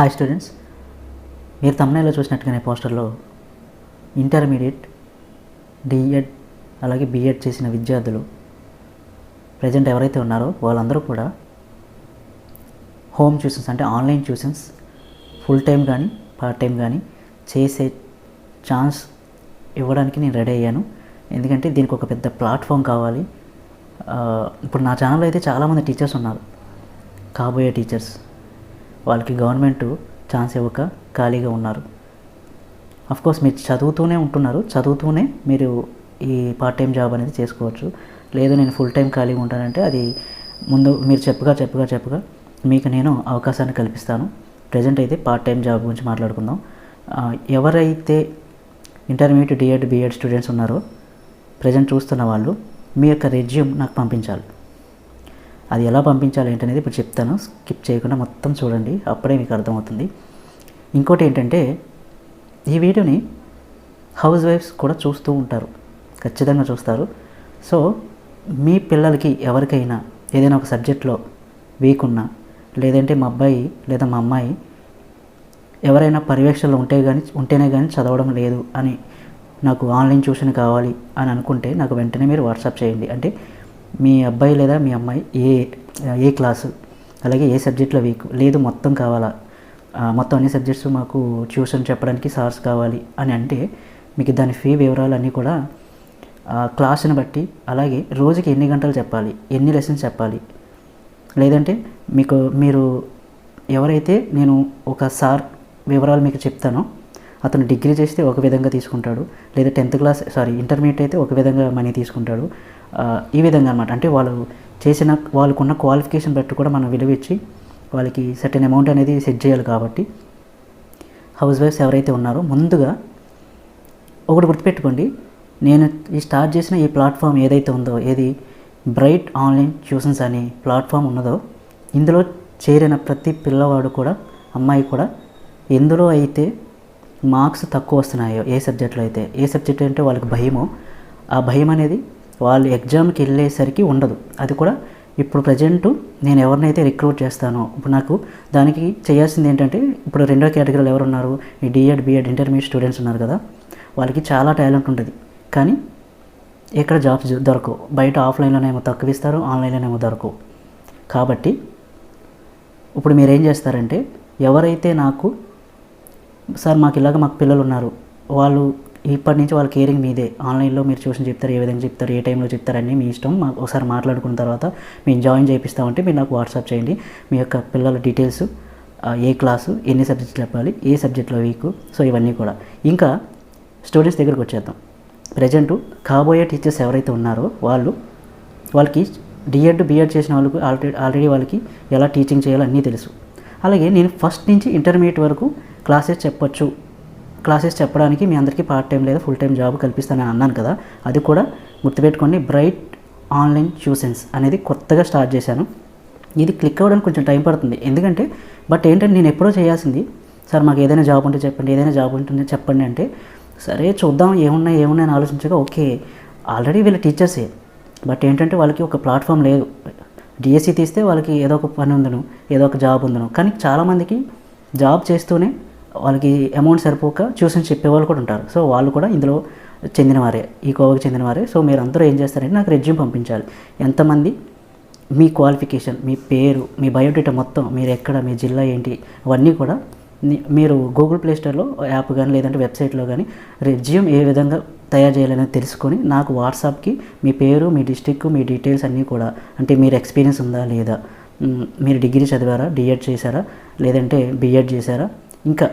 Hi students మీరు తమ్ముళ్ళలో చూసినట్టుగానే పోస్టర్లో intermediate D.Ed అలాగే బిఎడ్ చేసిన విద్యార్థులు ప్రజెంట్ ఎవరైతే ఉన్నారో వాళ్ళందరూ కూడా హోమ్ ట్యూషన్స్ అంటే ఆన్లైన్ ట్యూషన్స్ ఫుల్ టైం కానీ పార్ట్ టైం కానీ చేసే ఛాన్స్ ఇవ్వడానికి నేను రెడీ అయ్యాను. ఎందుకంటే దీనికి ఒక పెద్ద ప్లాట్ఫామ్ కావాలి. ఇప్పుడు నా ఛానల్లో అయితే చాలామంది టీచర్స్ ఉన్నారు. కాబోయే టీచర్స్ వాళ్ళకి గవర్నమెంట్ ఛాన్స్ ఇవ్వక ఖాళీగా ఉన్నారు. కోర్స్ మీరు చదువుతూనే ఉంటున్నారు. చదువుతూనే మీరు ఈ పార్ట్ టైం జాబ్ అనేది చేసుకోవచ్చు. లేదు నేను ఫుల్ టైం ఖాళీగా ఉంటానంటే అది ముందు మీరు చెప్పగా చెప్పగా చెప్పగా మీకు నేను అవకాశాన్ని కల్పిస్తాను. ప్రజెంట్ అయితే పార్ట్ టైం జాబ్ గురించి మాట్లాడుకుందాం. ఎవరైతే intermediate D Ed B Ed students ఉన్నారో ప్రజెంట్ చూస్తున్న వాళ్ళు మీ యొక్క రెజ్యూమ్ నాకు పంపించాలి. అది ఎలా పంపించాలి ఏంటనేది ఇప్పుడు చెప్తాను. స్కిప్ చేయకుండా మొత్తం చూడండి. అప్పుడే మీకు అర్థమవుతుంది. ఇంకోటి ఏంటంటే ఈ వీడియోని హౌస్ వైఫ్స్ కూడా చూస్తూ ఉంటారు. ఖచ్చితంగా చూస్తారు. సో మీ పిల్లలకి ఎవరికైనా ఏదైనా ఒక సబ్జెక్ట్లో వీక్ ఉన్నా లేదంటే మా అబ్బాయి లేదా మా అమ్మాయి ఎవరైనా పర్యవేక్షణలో ఉంటే కానీ ఉంటేనే కానీ చదవడం లేదు అని నాకు ఆన్లైన్ ట్యూషన్ కావాలి అని అనుకుంటే నాకు వెంటనే మీరు వాట్సాప్ చేయండి. అంటే మీ అబ్బాయి లేదా మీ అమ్మాయి ఏ ఏ క్లాసు అలాగే ఏ సబ్జెక్ట్లో వీక్ లేదు మొత్తం కావాలా? మొత్తం అన్ని సబ్జెక్ట్స్ మాకు ట్యూషన్ చెప్పడానికి సార్స్ కావాలి అని అంటే మీకు దాని ఫీ వివరాలు అన్నీ కూడా క్లాస్ని బట్టి అలాగే రోజుకి ఎన్ని గంటలు చెప్పాలి ఎన్ని లెసన్స్ చెప్పాలి. లేదంటే మీకు మీరు ఎవరైతే నేను ఒక సార్ వివరాలు మీకు చెప్తానో అతను డిగ్రీ చేస్తే ఒక విధంగా తీసుకుంటాడు లేదా టెన్త్ క్లాస్ సారీ ఇంటర్మీడియట్ అయితే ఒక విధంగా మనీ తీసుకుంటాడు ఈ విధంగా అనమాట అంటే వాళ్ళు చేసిన వాళ్ళకున్న క్వాలిఫికేషన్ బట్టి కూడా మనం విలువ ఇచ్చి వాళ్ళకి సర్టెన్ అమౌంట్ అనేది సెట్ చేయాలి కాబట్టి హౌస్ వైఫ్స్ ఎవరైతే ఉన్నారో ముందుగా ఒకటి గుర్తుపెట్టుకోండి. నేను ఈ స్టార్ట్ చేసిన ఈ ప్లాట్ఫామ్ ఏదైతే ఉందో ఏది బ్రైట్ ఆన్లైన్ ట్యూషన్స్ అనే ప్లాట్ఫామ్ ఉన్నదో ఇందులో చేరిన ప్రతి పిల్లవాడు కూడా అమ్మాయి కూడా ఎందులో అయితే మార్క్స్ తక్కువ వస్తున్నాయో ఏ సబ్జెక్ట్లో అయితే ఏ సబ్జెక్ట్ అంటే వాళ్ళకి భయమో ఆ భయం అనేది వాళ్ళు ఎగ్జామ్కి వెళ్ళేసరికి ఉండదు. అది కూడా ఇప్పుడు ప్రజెంట్ నేను ఎవరినైతే రిక్రూట్ చేస్తానో ఇప్పుడు నాకు దానికి చేయాల్సింది ఏంటంటే ఇప్పుడు రెండో కేటగిరీలో ఎవరు ఉన్నారు ఈ డిఎడ్ బిఎడ్ ఇంటర్మీడియట్ స్టూడెంట్స్ ఉన్నారు కదా. వాళ్ళకి చాలా టాలెంట్ ఉంటుంది. కానీ ఎక్కడ జాబ్స్ దొరకవు. బయట ఆఫ్లైన్లోనేమో తక్కువ ఇస్తారు ఆన్లైన్లోనేమో దొరకవు. కాబట్టి ఇప్పుడు మీరు ఏం చేస్తారంటే ఎవరైతే నాకు సార్ మాకు ఇలాగ మాకు పిల్లలు ఉన్నారు వాళ్ళు ఇప్పటి నుంచి వాళ్ళ కేరింగ్ మీదే. ఆన్లైన్లో మీరు ట్యూషన్ చెప్తారు ఏ విధంగా చెప్తారు ఏ టైంలో చెప్తారని మీ ఇష్టం. మాకు ఒకసారి మాట్లాడుకున్న తర్వాత మేము జాయిన్ చేపిస్తామంటే మీరు నాకు వాట్సాప్ చేయండి. మీ యొక్క పిల్లల డీటెయిల్స్ ఏ క్లాసు ఎన్ని సబ్జెక్ట్స్ చెప్పాలి ఏ సబ్జెక్ట్లో వీక్ సో ఇవన్నీ కూడా. ఇంకా స్టూడెంట్స్ దగ్గరకు వచ్చేద్దాం. ప్రజెంట్ కాబోయే టీచర్స్ ఎవరైతే ఉన్నారో వాళ్ళు వాళ్ళకి డిఎడ్ బిఎడ్ చేసిన వాళ్ళకి ఆల్రెడీ ఆల్రెడీ వాళ్ళకి ఎలా టీచింగ్ చేయాలో అన్నీ తెలుసు. అలాగే నేను ఫస్ట్ నుంచి ఇంటర్మీడియట్ వరకు క్లాసెస్ చెప్పొచ్చు. క్లాసెస్ చెప్పడానికి మీ అందరికీ పార్ట్ టైం లేదా ఫుల్ టైం జాబ్ కల్పిస్తానని అన్నాను కదా. అది కూడా గుర్తుపెట్టుకోండి బ్రైట్ ఆన్లైన్ ట్యూషన్స్ అనేది కొత్తగా స్టార్ట్ చేశాను. ఇది క్లిక్ అవ్వడానికి కొంచెం టైం పడుతుంది. ఎందుకంటే బట్ ఏంటంటే నేను ఎప్పుడో చేయాల్సింది సార్ మాకు ఏదైనా జాబ్ ఉంటే చెప్పండి ఏదైనా జాబ్ ఉంటుందో చెప్పండి అంటే సరే చూద్దాం ఏమున్నాయి ఏమున్నాయని ఆలోచించగా ఓకే ఆల్రెడీ వీళ్ళ టీచర్సే బట్ ఏంటంటే వాళ్ళకి ఒక ప్లాట్ఫామ్ లేదు. డిఎస్సి తీస్తే వాళ్ళకి ఏదో ఒక పని ఉందను ఏదో ఒక జాబ్ ఉందను. కానీ చాలామందికి జాబ్ చేస్తూనే వాళ్ళకి అమౌంట్ సరిపోక ట్యూషన్ చెప్పేవాళ్ళు కూడా ఉంటారు. సో వాళ్ళు కూడా ఇందులో చెందినవారే ఈ కోవకి చెందినవారే. సో మీరు అందరూ ఏం చేస్తారంటే నాకు రెజ్యూమ్ పంపించాలి. ఎంతమంది మీ క్వాలిఫికేషన్ మీ పేరు మీ బయోడేటా మొత్తం మీరు ఎక్కడ మీ జిల్లా ఏంటి అవన్నీ కూడా మీరు గూగుల్ ప్లే స్టోర్లో యాప్ కానీ లేదంటే వెబ్సైట్లో కానీ రెజ్యూమ్ ఏ విధంగా తయారు చేయాలనేది తెలుసుకొని నాకు వాట్సాప్కి మీ పేరు మీ డిస్టిక్ మీ డీటెయిల్స్ అన్నీ కూడా అంటే మీరు ఎక్స్పీరియన్స్ ఉందా లేదా మీరు డిగ్రీ చదివారా డిఎడ్ చేశారా లేదంటే బిఎడ్ చేశారా ఇంకా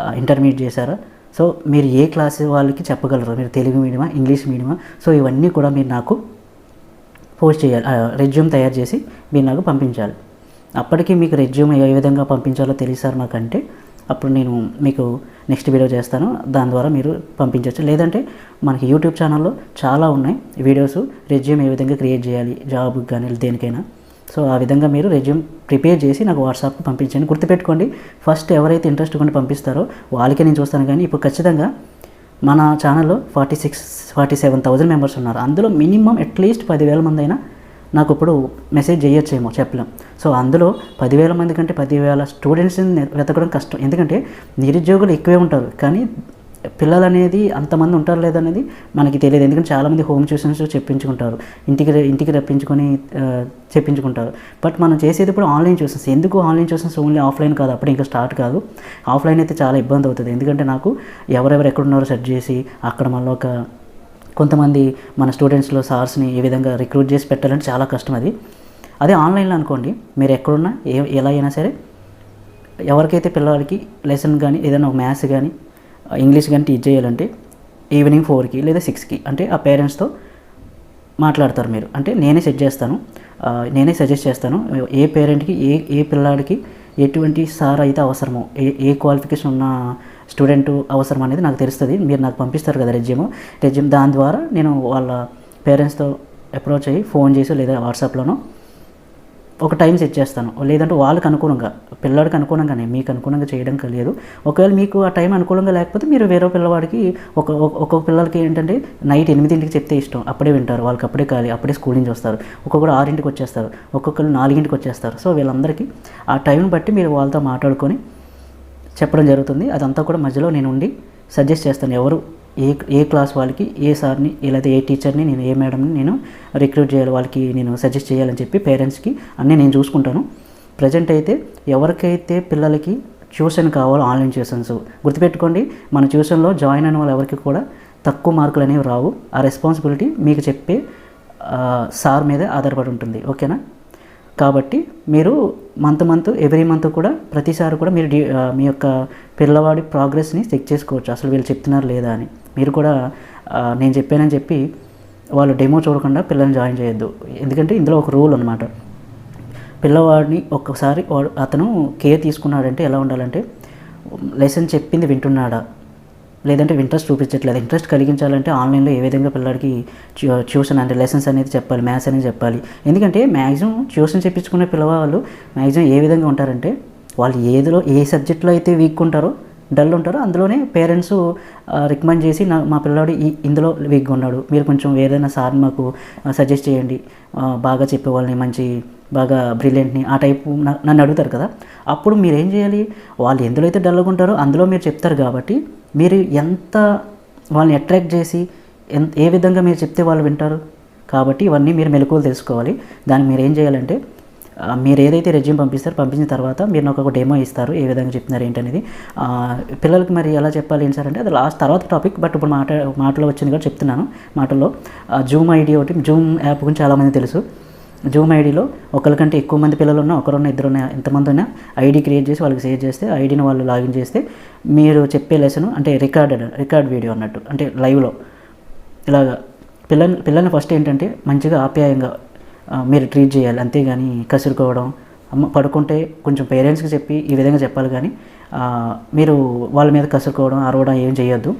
ఇంటర్మీడియట్ చేశారా. సో మీరు ఏ క్లాస్ వాళ్ళకి చెప్పగలరు? మీరు తెలుగు మీడియమా ఇంగ్లీష్ మీడియమా సో ఇవన్నీ కూడా మీరు నాకు పోస్ట్ చేయాలి. రెజ్యూమ్ తయారు చేసి మీరు నాకు పంపించాలి. అప్పటికి మీకు రెజ్యూమ్ ఏ విధంగా పంపించాలో తెలిసారు నాకంటే. అప్పుడు నేను మీకు నెక్స్ట్ వీడియో చేస్తాను. దాని ద్వారా మీరు పంపించవచ్చు. లేదంటే మనకి యూట్యూబ్ ఛానల్లో చాలా ఉన్నాయి. వీడియోస్ రెజ్యూమ్ ఏ విధంగా క్రియేట్ చేయాలి? జాబ్ కానీ దేనికైనా. సో ఆ విధంగా మీరు రెజ్యూమ్ ప్రిపేర్ చేసి నాకు వాట్సాప్కి పంపించండి. గుర్తుపెట్టుకోండి ఫస్ట్ ఎవరైతే ఇంట్రెస్ట్ కొని పంపిస్తారో వాళ్ళకే నేను చూస్తాను. కానీ ఇప్పుడు ఖచ్చితంగా మన ఛానల్లో forty six forty seven thousand members ఉన్నారు. అందులో మినిమం అట్లీస్ట్ పదివేల మంది అయినా నాకు ఇప్పుడు మెసేజ్ చేయొచ్చేమో చెప్పలేం. సో అందులో పదివేల మంది కంటే పదివేల స్టూడెంట్స్ని వెతకడం కష్టం. ఎందుకంటే నిరుద్యోగులు ఎక్కువే ఉంటారు. కానీ పిల్లలు అనేది అంతమంది ఉంటారు లేదనేది మనకి తెలియదు. ఎందుకంటే చాలామంది హోమ్ ట్యూషన్స్ చెప్పించుకుంటారు. ఇంటికి ఇంటికి రప్పించుకొని చెప్పించుకుంటారు. బట్ మనం చేసేది ఇప్పుడు ఆన్లైన్ ట్యూషన్స్. ఎందుకు ఆన్లైన్ ట్యూషన్స్ ఓన్లీ ఆఫ్లైన్ కాదు? అప్పుడు ఇంకా స్టార్ట్ కాదు. ఆఫ్లైన్ అయితే చాలా ఇబ్బంది అవుతుంది. ఎందుకంటే నాకు ఎవరెవరు ఎక్కడున్నారో సెర్చ్ చేసి అక్కడ మళ్ళీ ఒక కొంతమంది మన స్టూడెంట్స్లో సార్స్ని ఏ విధంగా రిక్రూట్ చేసి పెట్టాలంటే చాలా కష్టం అది. అదే ఆన్లైన్లో అనుకోండి మీరు ఎక్కడున్నా ఏ ఎలా అయినా సరే ఎవరికైతే పిల్లవాడికి లెసన్ కానీ ఏదైనా ఒక మ్యాథ్స్ కానీ ఇంగ్లీష్ కానీ టీచ్ చేయాలంటే ఈవినింగ్ ఫోర్కి లేదా సిక్స్కి అంటే ఆ పేరెంట్స్తో మాట్లాడతారు మీరు. అంటే నేనే సెట్ చేస్తాను. నేనే సజెస్ట్ చేస్తాను. ఏ పేరెంట్కి ఏ ఏ పిల్లాడికి ఎటువంటి సార్ అయితే అవసరమో ఏ ఏ క్వాలిఫికేషన్ ఉన్న స్టూడెంట్ అవసరం అనేది నాకు తెలుస్తుంది. మీరు నాకు పంపిస్తారు కదా రెజ్యూమ్ రెజ్యూమ్ దాని ద్వారా నేను వాళ్ళ పేరెంట్స్తో అప్రోచ్ అయ్యి ఫోన్ చేసి లేదా వాట్సాప్లోనో ఒక టైం సెట్ చేస్తాను. లేదంటే వాళ్ళకి అనుకూలంగా పిల్లడికి అనుకూలంగానే మీకు అనుకూలంగా చేయడం లేదు. ఒకవేళ మీకు ఆ టైం అనుకూలంగా లేకపోతే మీరు వేరే పిల్లవాడికి ఒక ఒక్కొక్క పిల్లలకి ఏంటంటే నైట్ ఎనిమిదింటికి చెప్తే ఇష్టం. అప్పుడే వింటారు. వాళ్ళకి అప్పుడే ఖాళీ అప్పుడే స్కూల్ నుంచి వస్తారు. ఒక్కొక్కరు ఆరింటికి వచ్చేస్తారు. ఒక్కొక్కరు నాలుగింటికి వచ్చేస్తారు. సో వీళ్ళందరికీ ఆ టైంని బట్టి మీరు వాళ్ళతో మాట్లాడుకొని చెప్పడం జరుగుతుంది. అదంతా కూడా మధ్యలో నేను ఉండి సజెస్ట్ చేస్తాను. ఎవరు ఏ ఏ క్లాస్ వాళ్ళకి ఏ సార్ని లేదా ఏ టీచర్ని నేను ఏ మేడంని నేను రిక్రూట్ చేయాలి వాళ్ళకి నేను సజెస్ట్ చేయాలని చెప్పి పేరెంట్స్కి అన్నీ నేను చూసుకుంటాను. ప్రజెంట్ అయితే ఎవరికైతే పిల్లలకి ట్యూషన్ కావాలో ఆన్లైన్ ట్యూషన్స్ గుర్తుపెట్టుకోండి మన ట్యూషన్లో జాయిన్ అయిన వాళ్ళు ఎవరికి కూడా తక్కువ మార్కులు అనేవి రావు. ఆ రెస్పాన్సిబిలిటీ మీకు చెప్పే సార్ మీదే ఆధారపడి ఉంటుంది. ఓకేనా? కాబట్టి మీరు మంత్ మంత్ ఎవ్రీ మంత్ కూడా ప్రతిసారి కూడా మీరు మీ యొక్క పిల్లవాడి ప్రోగ్రెస్ని చెక్ చేసుకోవచ్చు. అసలు వీళ్ళు చెప్తున్నారు లేదా అని. మీరు కూడా నేను చెప్పానని చెప్పి వాళ్ళు డెమో చూడకుండా పిల్లల్ని జాయిన్ చేయొద్దు. ఎందుకంటే ఇందులో ఒక రూల్ అనమాట పిల్లవాడిని ఒక్కసారి వాడు అతను కేర్ తీసుకున్నాడంటే ఎలా ఉండాలంటే లెసన్ చెప్పింది వింటున్నాడా? లేదంటే ఇంట్రెస్ట్ చూపించట్లేదు. ఇంట్రెస్ట్ కలిగించాలంటే ఆన్లైన్లో ఏ విధంగా పిల్లడికి ట్యూషన్ అంటే లెసన్స్ అనేది చెప్పాలి మ్యాథ్స్ అనేది చెప్పాలి. ఎందుకంటే మ్యాక్సిమం ట్యూషన్ చెప్పించుకునే పిల్లవాళ్ళు మ్యాక్సిమం ఏ విధంగా ఉంటారంటే వాళ్ళు ఏదిలో ఏ సబ్జెక్ట్లో అయితే వీక్ ఉంటారో డల్ ఉంటారో అందులోనే పేరెంట్స్ రికమెండ్ చేసి నా మా పిల్లాడు ఈ ఇందులో వీక్గా ఉన్నాడు. మీరు కొంచెం ఏదైనా సార్ మాకు సజెస్ట్ చేయండి. బాగా చెప్పేవాళ్ళని మంచి బాగా బ్రిలియంట్ని ఆ టైపు నన్ను అడుగుతారు కదా. అప్పుడు మీరు ఏం చేయాలి? వాళ్ళు ఎందులో అయితే డల్గా ఉంటారో అందులో మీరు చెప్తారు కాబట్టి మీరు ఎంత వాళ్ళని అట్రాక్ట్ చేసి ఎంత ఏ విధంగా మీరు చెప్తే వాళ్ళు వింటారు? కాబట్టి ఇవన్నీ మీరు మెలకువలు తెలుసుకోవాలి. దానికి మీరు ఏం చేయాలంటే మీరు ఏదైతే రెజ్యూమ్ పంపిస్తారో పంపించిన తర్వాత మీరు నాకు ఒక డెమో ఇస్తారు ఏ విధంగా చెప్తున్నారు ఏంటనేది. పిల్లలకి మరి ఎలా చెప్పాలి ఏంటి సార్ అంటే అది లాస్ట్ తర్వాత టాపిక్ బట్ ఇప్పుడు మాట మాటలో వచ్చింది కూడా చెప్తున్నాను మాటల్లో. జూమ్ ఐడియా ఒకటి జూమ్ యాప్ గురించి చాలామంది తెలుసు. జూమ్ ఐడిలో ఒకరికంటే ఎక్కువ మంది పిల్లలు ఉన్నా ఒకరున్న ఇద్దరు ఉన్న ఎంతమంది ఉన్నా ఐడి క్రియేట్ చేసి వాళ్ళకి షేర్ చేస్తే ఐడిని వాళ్ళు లాగిన్ చేస్తే మీరు చెప్పే లెసన్ అంటే రికార్డెడ్ రికార్డ్ వీడియో అన్నట్టు అంటే లైవ్లో ఇలాగా పిల్లల్ని పిల్లల్ని ఫస్ట్ ఏంటంటే మంచిగా ఆప్యాయంగా మీరు ట్రీట్ చేయాలి. అంతేగాని కసురుకోవడం అమ్మ పడుకుంటే కొంచెం పేరెంట్స్కి చెప్పి ఈ విధంగా చెప్పాలి కానీ మీరు వాళ్ళ మీద కసురుకోవడం అరవడం ఏం చేయొద్దు.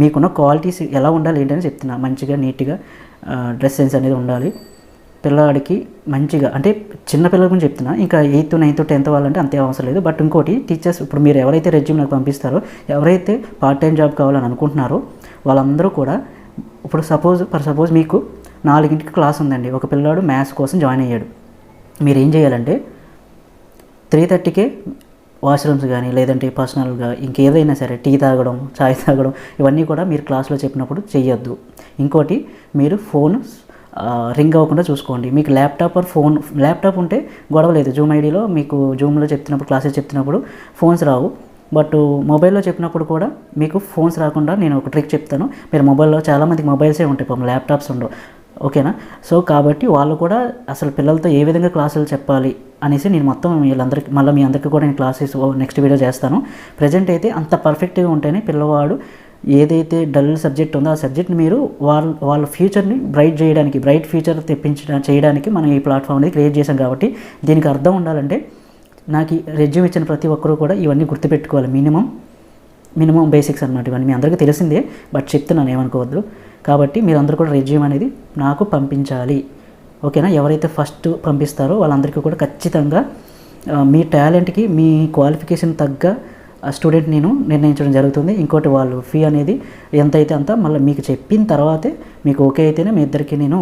మీకున్న క్వాలిటీస్ ఎలా ఉండాలి ఏంటని చెప్తున్నా. మంచిగా నీట్గా డ్రెస్ సెన్స్ అనేది ఉండాలి. పిల్లవాడికి మంచిగా అంటే చిన్న పిల్లల గురించి చెప్తున్నా ఇంకా ఎయిత్ నైన్త్ టెన్త్ వాళ్ళంటే అంతే అవసరం లేదు. బట్ ఇంకోటి టీచర్స్ ఇప్పుడు మీరు ఎవరైతే రెజ్యూమ్ నాకు పంపిస్తారో ఎవరైతే పార్ట్ టైం జాబ్ కావాలని అనుకుంటున్నారో వాళ్ళందరూ కూడా ఇప్పుడు సపోజ్ ఫర్ సపోజ్ మీకు నాలుగింటికి క్లాస్ ఉందండి. ఒక పిల్లాడు మ్యాథ్స్ కోసం జాయిన్ అయ్యాడు. మీరు ఏం చేయాలంటే త్రీ థర్టీకే వాష్రూమ్స్ కానీ లేదంటే పర్సనల్గా ఇంకేదైనా సరే టీ తాగడం చాయ్ తాగడం ఇవన్నీ కూడా మీరు క్లాస్లో చెప్పినప్పుడు చెయ్యొద్దు. ఇంకోటి మీరు ఫోన్ రింగ్ అవ్వకుండా చూసుకోండి. మీకు ల్యాప్టాప్ ఆర్ ఫోన్ ల్యాప్టాప్ ఉంటే గొడవ లేదు. జూమ్ ఐడిలో మీకు జూమ్లో చెప్తున్నప్పుడు క్లాసెస్ చెప్తున్నప్పుడు ఫోన్స్ రావు. బట్ మొబైల్లో చెప్పినప్పుడు కూడా మీకు ఫోన్స్ రాకుండా నేను ఒక ట్రిక్ చెప్తాను. మీరు మొబైల్లో చాలామందికి మొబైల్సే ఉంటాయి. పాపం ల్యాప్టాప్స్ ఉండవు. ఓకేనా సో కాబట్టి వాళ్ళు కూడా అసలు పిల్లలతో ఏ విధంగా క్లాసులు చెప్పాలి అనేసి నేను మొత్తం వీళ్ళందరికీ మళ్ళీ మీ అందరికీ కూడా నేను క్లాసెస్ నెక్స్ట్ వీడియో చేస్తాను. ప్రజెంట్ అయితే అంత పర్ఫెక్ట్గా ఉంటేనే పిల్లవాడు ఏదైతే డల్ సబ్జెక్ట్ ఉందో ఆ సబ్జెక్ట్ని మీరు వాళ్ళ వాళ్ళ ఫ్యూచర్ని బ్రైట్ చేయడానికి బ్రైట్ ఫ్యూచర్ తెప్పించడం చేయడానికి మనం ఈ ప్లాట్ఫామ్ అనేది క్రియేట్ చేశాం కాబట్టి దీనికి అర్థం ఉండాలంటే నాకు రెజ్యూమ్ ఇచ్చిన ప్రతి ఒక్కరూ కూడా ఇవన్నీ గుర్తుపెట్టుకోవాలి. మినిమం మినిమం బేసిక్స్ అనమాట ఇవన్నీ. మీ అందరికీ తెలిసిందే బట్ చెప్తున్నాను ఏమనుకోవద్దు. కాబట్టి మీరందరూ కూడా రెజ్యూమ్ అనేది నాకు పంపించాలి. ఓకేనా? ఎవరైతే ఫస్ట్ పంపిస్తారో వాళ్ళందరికీ కూడా ఖచ్చితంగా మీ టాలెంట్కి మీ క్వాలిఫికేషన్ తగ్గ స్టూడెంట్ నేను నిర్ణయించడం జరుగుతుంది. ఇంకోటి వాళ్ళు ఫీ అనేది ఎంత అయితే అంత మళ్ళీ మీకు చెప్పిన తర్వాతే మీకు ఓకే అయితేనే మీ ఇద్దరికి నేను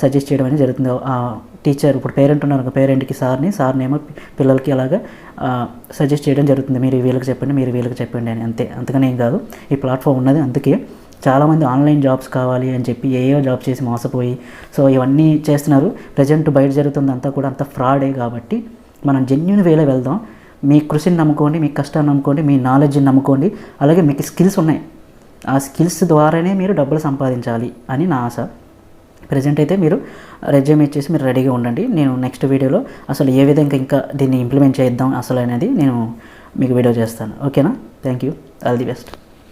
సజెస్ట్ చేయడం అనేది జరుగుతుంది. ఆ టీచర్ ఇప్పుడు పేరెంట్ ఉన్నారు పేరెంట్కి సార్ని సార్ని ఏమో పిల్లలకి అలాగా సజెస్ట్ చేయడం జరుగుతుంది. మీరు వీళ్ళకి చెప్పండి మీరు వీళ్ళకి చెప్పండి అని. అంతే. అంతకనే ఏం కాదు. ఈ ప్లాట్ఫామ్ ఉన్నది. అందుకే చాలామంది ఆన్లైన్ జాబ్స్ కావాలి అని చెప్పి ఏయో జాబ్ చేసి మోసపోయి సో ఇవన్నీ చేస్తున్నారు. ప్రజెంట్ బయట జరుగుతుంది అంతా కూడా అంత ఫ్రాడే కాబట్టి మనం జెన్యున్ వేలో వెళ్దాం. మీ కృషిని నమ్ముకోండి మీ కష్టాన్ని నమ్ముకోండి మీ నాలెడ్జ్ని నమ్ముకోండి. అలాగే మీకు స్కిల్స్ ఉన్నాయి. ఆ స్కిల్స్ ద్వారానే మీరు డబ్బులు సంపాదించాలి అని నా ఆశ. ప్రజెంట్ అయితే మీరు రెజ్యూమ్ ఇచ్చేసి మీరు రెడీగా ఉండండి. నేను నెక్స్ట్ వీడియోలో అసలు ఏ విధంగా ఇంకా దీన్ని ఇంప్లిమెంట్ చేద్దాం అసలు అనేది నేను మీకు వీడియో చేస్తాను. ఓకేనా thank you all the best